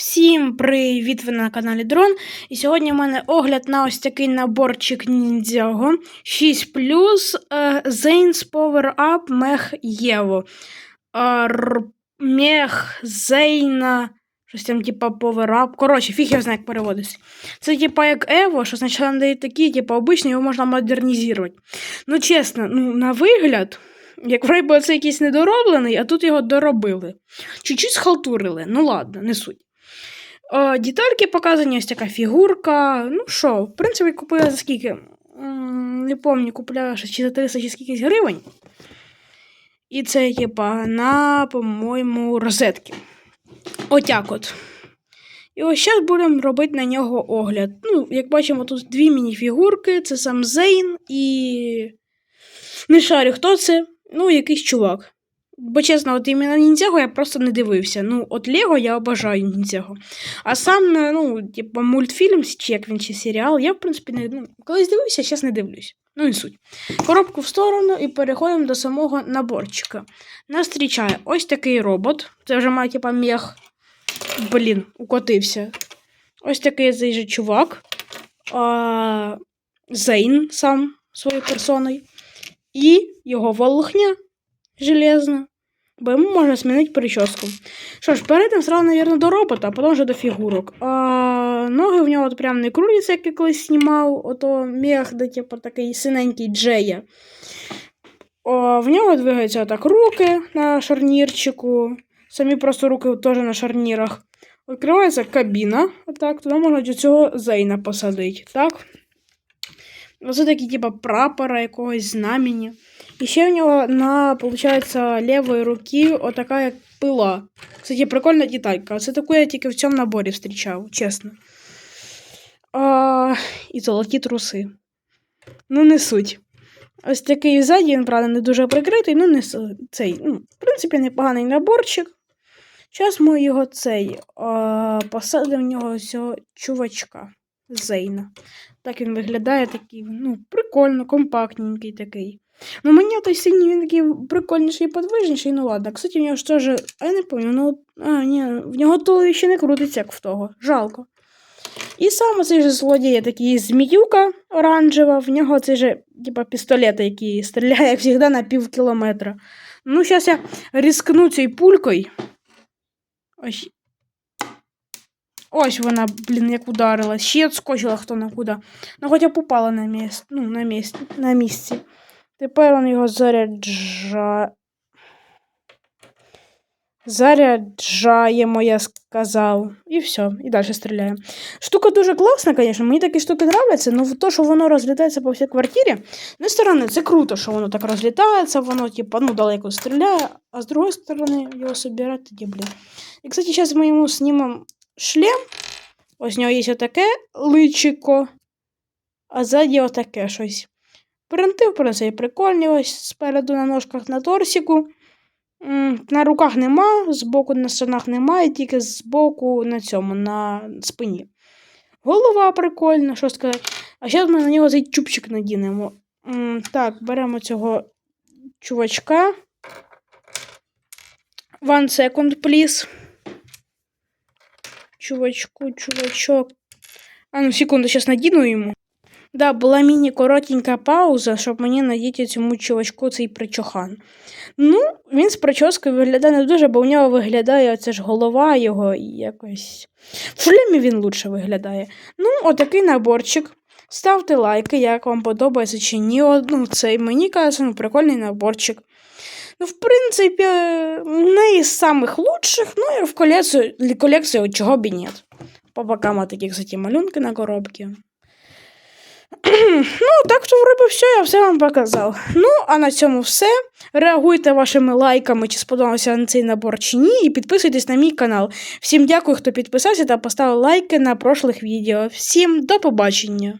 Всім привіт! Ви на каналі Дрон. І сьогодні в мене огляд на ось такий наборчик Ніндзяго 6 Zane's Power Up Мех Єво. Мех Зейна. Щось там, типа, Power Up. Коротше, фіг я знаю, як переводиться. Це типа як Ево, що спочатку дають такі, типа обичні, його можна модернізувати. Ну, чесно, ну, на вигляд. Як вроді це якийсь недороблений, а тут його доробили. Чуть-чуть схалтурили. Ну ладно, не суть. О, детальки показані, ось така фігурка. Ну що, в принципі, купила за скільки? Не пам'ятаю, купляла чи за 300 чи скількись гривень. І це, типа, на, по-моєму, розетки. Отак от. І ось зараз будемо робити на нього огляд. Ну, як бачимо, тут дві міні-фігурки, це сам Зейн і. Не шарю, хто це? Ну, якийсь чувак. Бо чесно, от іменно ніндзяго я просто не дивився. Ну, от Лего я обожаю ніндзяго. А сам, ну, типу, мультфільм, чи як він чи серіал, я, в принципі, не ну, колись дивився, зараз не дивлюсь. Ну і суть. Коробку в сторону і переходимо до самого наборчика. Нас зустрічає ось такий робот. Це вже має, типа, мех. Блін, укотився. Ось такий цей же чувак. А, Зейн сам своєю персоною. І його волохня железна. Бо йому можна змінити прическу. Що ж, перейдемо сразу, наверное, до робота, а потім вже до фігурок. А, ноги в нього от прям не крутяться, як я колись знімав, ото мех, де типу такий синенький Джея. О, в нього двигаються так руки на шарнірчику. Самі просто руки теж на шарнірах. Відкривається кабіна. Отак, туди можна до цього зейна посадити. Так? Оце такі, типу, прапора якогось знамені. І ще в нього на, виходить, лівої руки отака як пила. Кстати, прикольна деталька. Це таку я тільки в цьому наборі зустрічав, чесно. А, і золоті труси. Ну, не суть. Ось такий ззаді, він, правда, не дуже прикритий, ну, не цей. Ну, в принципі, непоганий наборчик. Зараз ми його цей а, посадимо в нього цього чувачка Зейна. Так він виглядає такий, ну, прикольно, компактненький такий. Ну, мені той синій він такий прикольніший і подвижніший, ну ладно. Кстати, в нього ж теж, а я не пам'ятаю, ну, а, ні, в нього то ще не крутиться, як в того. Жалко. І саме цей же злодій такий зміюка оранжева, в нього цей же, типа, пістолет, який стріляє, як завжди, на пів кілометра. Ну, зараз я рискну цією пулькою. Ось. Ось вона, блін, як ударилась. Ще відскочила хто на куди. Ну, хоча б упала на місці. Ну, на місці. На місці. Тепер він його заряджає. Заряджаємо, я сказав. І все, і далі стріляємо. Штука дуже класна, звісно. Мені такі штуки нравляться, але то, що воно розлітається по всій квартирі, з однієї сторони, це круто, що воно так розлітається, воно, типу, ну, далеко стріляє, а з другої сторони, його собирати тоді, блін. І, кстати, зараз ми йому знімемо шлем. Ось у нього є отаке личико, а ззаді отаке щось. Принти, в принципі, прикольні. Ось спереду на ножках на торсіку. На руках нема, збоку на штанах немає, тільки збоку на цьому, на спині. Голова прикольна, що сказати. А зараз ми на нього цей чубчик надінемо. Так, беремо цього чувачка. One second, please. Чувачку, чувачок. А ну, секунду, зараз надіну йому. Да, була міні-коротенька пауза, щоб мені надіти цьому чувачку цей причохан. Ну, він з прическою виглядає не дуже, бо у нього виглядає оце ж голова його і якось. В шлемі він лучше виглядає. Ну, отакий наборчик. Ставте лайки, як вам подобається чи ні. Ну, цей мені кажеться, ну, прикольний наборчик. Ну, в принципі, не із самих лучших, ну і в колекцію, колекцію чого б і нет. По бокам вот такие, кстати, малюнки на коробке. ну, так то вроде все, я все вам показав. Ну, а на цьому все. Реагуйте вашими лайками, чи сподобався на цей набор чи ні, і підписуйтесь на мій канал. Всім дякую, хто підписався та поставив лайки на прошлих відео. Всім до побачення!